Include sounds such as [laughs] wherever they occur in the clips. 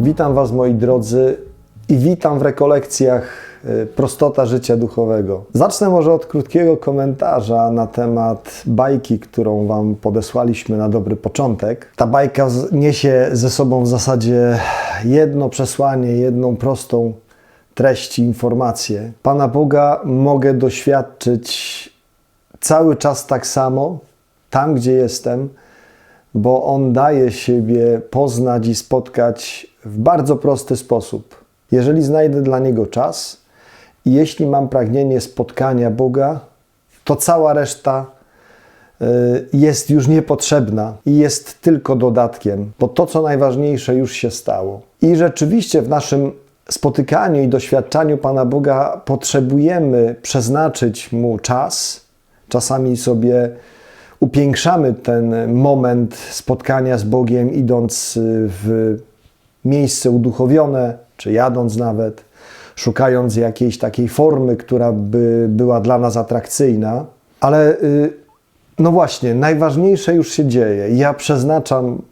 Witam Was, moi drodzy, i witam w rekolekcjach y, Prostota Życia Duchowego. Zacznę może od krótkiego komentarza na temat bajki, którą Wam podesłaliśmy na dobry początek. Ta bajka niesie ze sobą w zasadzie jedno przesłanie, jedną prostą treść, informację. Pana Boga mogę doświadczyć cały czas tak samo, tam gdzie jestem, bo On daje siebie poznać i spotkać w bardzo prosty sposób. Jeżeli znajdę dla Niego czas i jeśli mam pragnienie spotkania Boga, to cała reszta y, jest już niepotrzebna i jest tylko dodatkiem, bo to, co najważniejsze, już się stało. I rzeczywiście w naszym spotykaniu i doświadczaniu Pana Boga potrzebujemy przeznaczyć Mu czas. Czasami sobie upiększamy ten moment spotkania z Bogiem, idąc y, w miejsce uduchowione, czy jadąc nawet, szukając jakiejś takiej formy, która by była dla nas atrakcyjna. Ale y, no właśnie, najważniejsze już się dzieje. Ja przeznaczam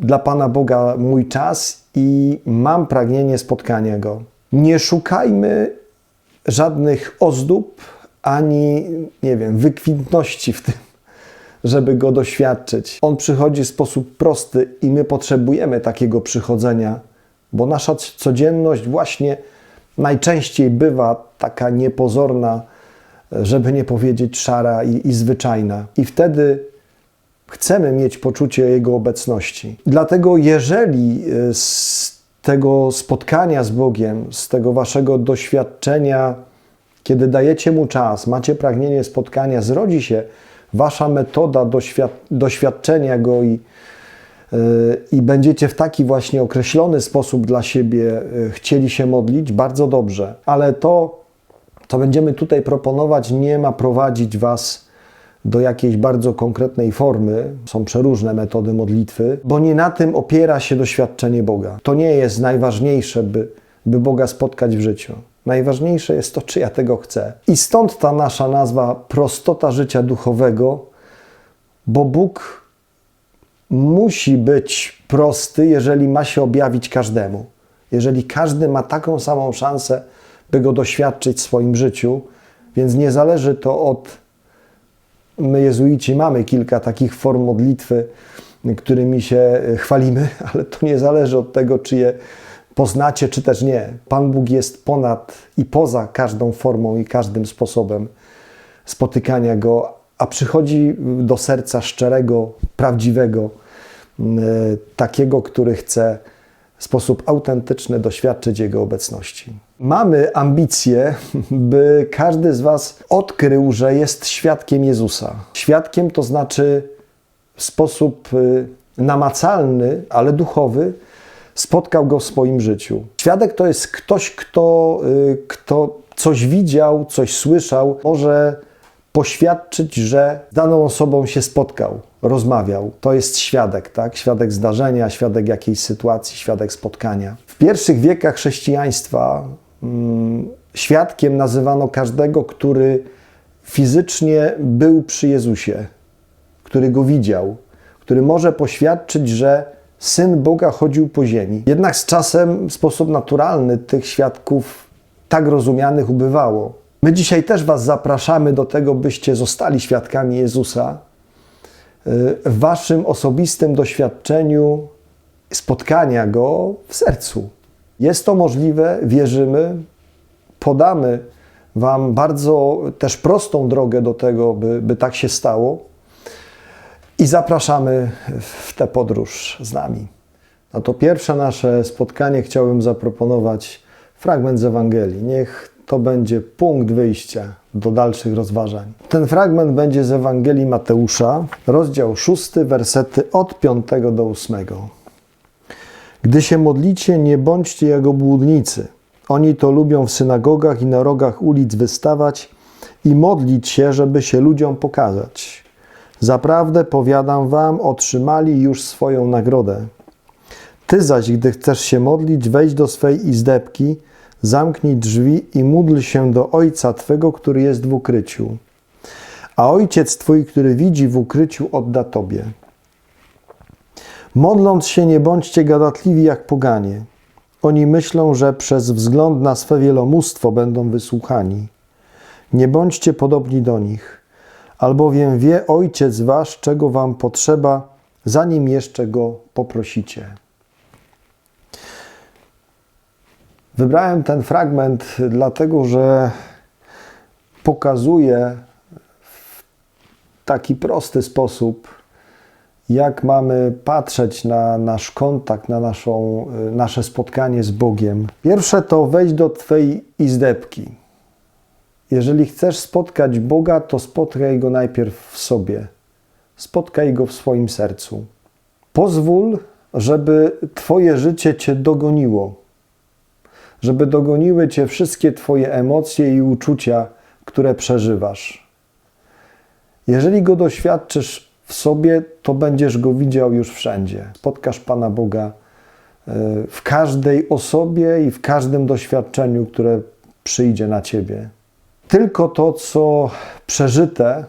dla Pana Boga mój czas i mam pragnienie spotkania Go. Nie szukajmy żadnych ozdób ani, nie wiem, wykwintności w tym, żeby go doświadczyć. On przychodzi w sposób prosty i my potrzebujemy takiego przychodzenia, bo nasza codzienność właśnie najczęściej bywa taka niepozorna, żeby nie powiedzieć szara i, i zwyczajna. I wtedy chcemy mieć poczucie Jego obecności. Dlatego, jeżeli y, z tego spotkania z Bogiem, z tego waszego doświadczenia, kiedy dajecie mu czas, macie pragnienie spotkania, zrodzi się wasza metoda doświad doświadczenia go i, y, i będziecie w taki właśnie określony sposób dla siebie y, chcieli się modlić, bardzo dobrze. Ale to, co będziemy tutaj proponować, nie ma prowadzić was do jakiejś bardzo konkretnej formy. Są przeróżne metody modlitwy, bo nie na tym opiera się doświadczenie Boga. To nie jest najważniejsze, by, by Boga spotkać w życiu. Najważniejsze jest to, czy ja tego chcę. I stąd ta nasza nazwa prostota życia duchowego, bo Bóg musi być prosty, jeżeli ma się objawić każdemu. Jeżeli każdy ma taką samą szansę, by go doświadczyć w swoim życiu, więc nie zależy to od My, jezuici, mamy kilka takich form modlitwy, którymi się chwalimy, [laughs] ale to nie zależy od tego, czy je poznacie, czy też nie. Pan Bóg jest ponad i poza każdą formą i każdym sposobem spotykania Go, a przychodzi do serca szczerego, prawdziwego, m, takiego, który chce w sposób autentyczny doświadczyć Jego obecności. Mamy ambicje, [laughs] by każdy z Was odkrył, że jest świadkiem Jezusa. Świadkiem to znaczy w sposób y, namacalny, ale duchowy, spotkał go w swoim życiu. Świadek to jest ktoś, kto, y, kto coś widział, coś słyszał, może poświadczyć, że z daną osobą się spotkał, rozmawiał. To jest świadek, tak? Świadek zdarzenia, świadek jakiejś sytuacji, świadek spotkania. W pierwszych wiekach chrześcijaństwa mm, świadkiem nazywano każdego, który fizycznie był przy Jezusie, który go widział, który może poświadczyć, że syn Boga chodził po ziemi. Jednak z czasem w sposób naturalny tych świadków tak rozumianych ubywało. My dzisiaj też Was zapraszamy do tego, byście zostali świadkami Jezusa w Waszym osobistym doświadczeniu spotkania Go w sercu. Jest to możliwe, wierzymy, podamy Wam bardzo też prostą drogę do tego, by, by tak się stało i zapraszamy w tę podróż z nami. Na to pierwsze nasze spotkanie chciałbym zaproponować fragment z Ewangelii. Niech to będzie punkt wyjścia do dalszych rozważań. Ten fragment będzie z Ewangelii Mateusza, rozdział 6, wersety od 5 do 8. Gdy się modlicie, nie bądźcie jak obłudnicy. Oni to lubią w synagogach i na rogach ulic wystawać i modlić się, żeby się ludziom pokazać. Zaprawdę powiadam wam, otrzymali już swoją nagrodę. Ty zaś, gdy chcesz się modlić, wejdź do swej izdebki, zamknij drzwi i módl się do Ojca Twego, który jest w ukryciu. A Ojciec Twój, który widzi w ukryciu, odda Tobie. Modląc się, nie bądźcie gadatliwi jak poganie. Oni myślą, że przez wzgląd na swe wielomóstwo będą wysłuchani. Nie bądźcie podobni do nich, albowiem wie Ojciec Wasz, czego Wam potrzeba, zanim jeszcze Go poprosicie. Wybrałem ten fragment dlatego, że pokazuje w taki prosty sposób, jak mamy patrzeć na nasz kontakt, na naszą, nasze spotkanie z Bogiem. Pierwsze to wejdź do Twej izdebki. Jeżeli chcesz spotkać Boga, to spotkaj Go najpierw w sobie. Spotkaj Go w swoim sercu. Pozwól, żeby Twoje życie Cię dogoniło. Żeby dogoniły Cię wszystkie Twoje emocje i uczucia, które przeżywasz. Jeżeli Go doświadczysz w sobie, to będziesz Go widział już wszędzie. Spotkasz Pana Boga e, w każdej osobie i w każdym doświadczeniu, które przyjdzie na Ciebie. Tylko to, co przeżyte,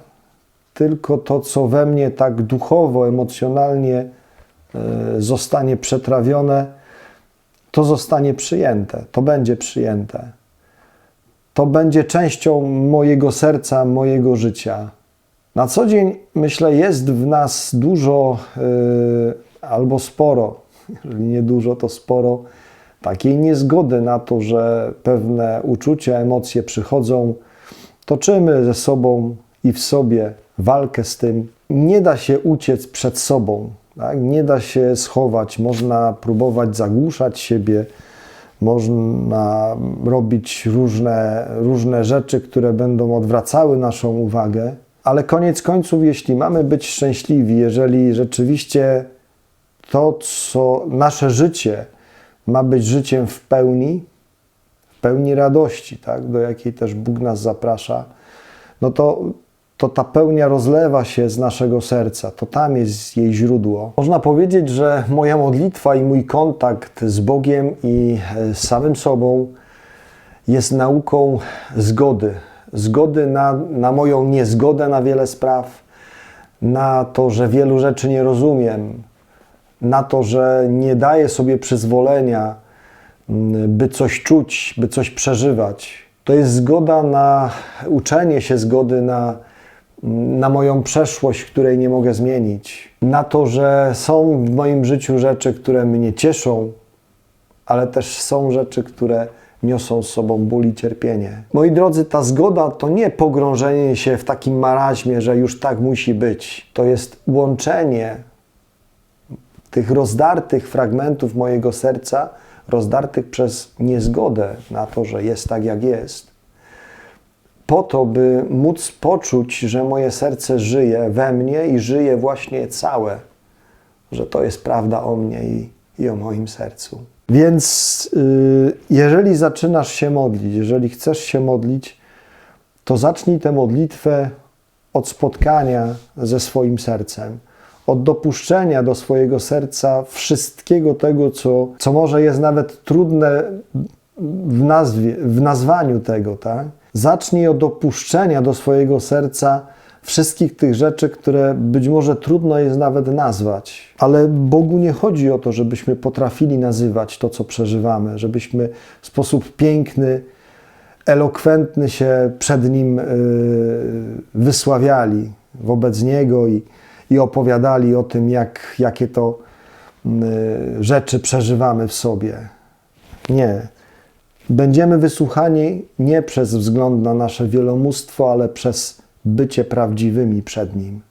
tylko to, co we mnie tak duchowo, emocjonalnie e, zostanie przetrawione, to zostanie przyjęte, to będzie przyjęte. To będzie częścią mojego serca, mojego życia. Na co dzień, myślę, jest w nas dużo yy, albo sporo, jeżeli nie dużo, to sporo, takiej niezgody na to, że pewne uczucia, emocje przychodzą. Toczymy ze sobą i w sobie walkę z tym. Nie da się uciec przed sobą, tak? nie da się schować. Można próbować zagłuszać siebie, można robić różne, różne rzeczy, które będą odwracały naszą uwagę. Ale koniec końców, jeśli mamy być szczęśliwi, jeżeli rzeczywiście to, co nasze życie ma być życiem w pełni, pełni radości, tak, do jakiej też Bóg nas zaprasza, no to, to ta pełnia rozlewa się z naszego serca, to tam jest jej źródło. Można powiedzieć, że moja modlitwa i mój kontakt z Bogiem i z samym sobą jest nauką zgody, zgody na, na moją niezgodę na wiele spraw, na to, że wielu rzeczy nie rozumiem, na to, że nie daję sobie przyzwolenia, by coś czuć, by coś przeżywać. To jest zgoda na uczenie się zgody na, na moją przeszłość, której nie mogę zmienić, na to, że są w moim życiu rzeczy, które mnie cieszą, ale też są rzeczy, które niosą z sobą ból i cierpienie. Moi drodzy, ta zgoda to nie pogrążenie się w takim maraźmie, że już tak musi być. To jest łączenie tych rozdartych fragmentów mojego serca, rozdartych przez niezgodę na to, że jest tak, jak jest. Po to, by móc poczuć, że moje serce żyje we mnie i żyje właśnie całe, że to jest prawda o mnie i, i o moim sercu. Więc yy, jeżeli zaczynasz się modlić, jeżeli chcesz się modlić, to zacznij tę modlitwę od spotkania ze swoim sercem, od dopuszczenia do swojego serca wszystkiego tego, co, co może jest nawet trudne w, nazwie, w nazwaniu tego. Tak? Zacznij od dopuszczenia do swojego serca wszystkich tych rzeczy, które być może trudno jest nawet nazwać. Ale Bogu nie chodzi o to, żebyśmy potrafili nazywać to, co przeżywamy, żebyśmy w sposób piękny, elokwentny się przed Nim y, wysławiali wobec Niego i, i opowiadali o tym, jak, jakie to y, rzeczy przeżywamy w sobie. Nie. Będziemy wysłuchani nie przez wzgląd na nasze wielomóstwo, ale przez bycie prawdziwymi przed Nim.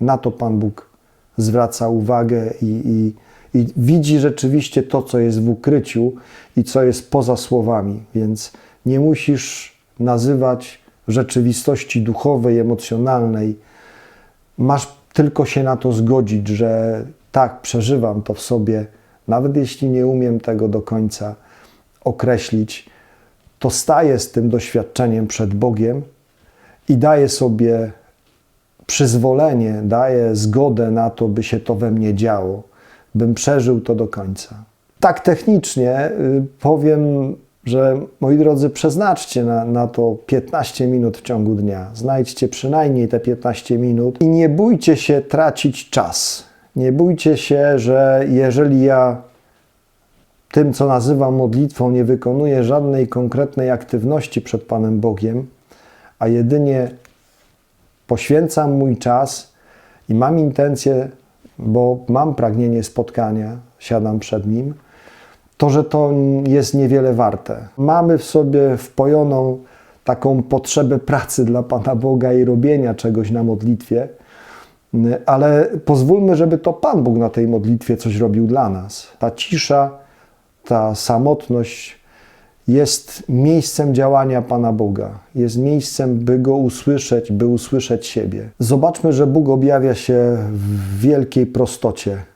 Na to Pan Bóg zwraca uwagę i, i, i widzi rzeczywiście to, co jest w ukryciu i co jest poza słowami, więc nie musisz nazywać rzeczywistości duchowej, emocjonalnej. Masz tylko się na to zgodzić, że tak, przeżywam to w sobie, nawet jeśli nie umiem tego do końca określić, to staję z tym doświadczeniem przed Bogiem i daję sobie przyzwolenie, daję zgodę na to, by się to we mnie działo, bym przeżył to do końca. Tak technicznie y, powiem, że moi drodzy, przeznaczcie na, na to 15 minut w ciągu dnia. Znajdźcie przynajmniej te 15 minut i nie bójcie się tracić czas. Nie bójcie się, że jeżeli ja tym, co nazywam modlitwą, nie wykonuję żadnej konkretnej aktywności przed Panem Bogiem, a jedynie poświęcam mój czas i mam intencję, bo mam pragnienie spotkania, siadam przed Nim, to, że to jest niewiele warte. Mamy w sobie wpojoną taką potrzebę pracy dla Pana Boga i robienia czegoś na modlitwie, ale pozwólmy, żeby to Pan Bóg na tej modlitwie coś robił dla nas. Ta cisza, ta samotność jest miejscem działania Pana Boga. Jest miejscem, by Go usłyszeć, by usłyszeć siebie. Zobaczmy, że Bóg objawia się w wielkiej prostocie.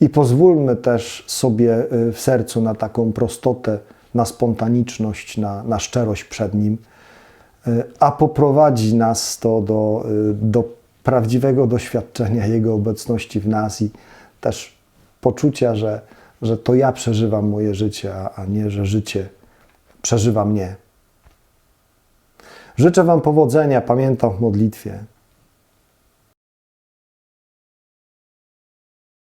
I pozwólmy też sobie y, w sercu na taką prostotę, na spontaniczność, na, na szczerość przed Nim, y, a poprowadzi nas to do, y, do prawdziwego doświadczenia Jego obecności w nas i też poczucia, że, że to ja przeżywam moje życie, a, a nie, że życie przeżywa mnie. Życzę Wam powodzenia, pamiętam w modlitwie.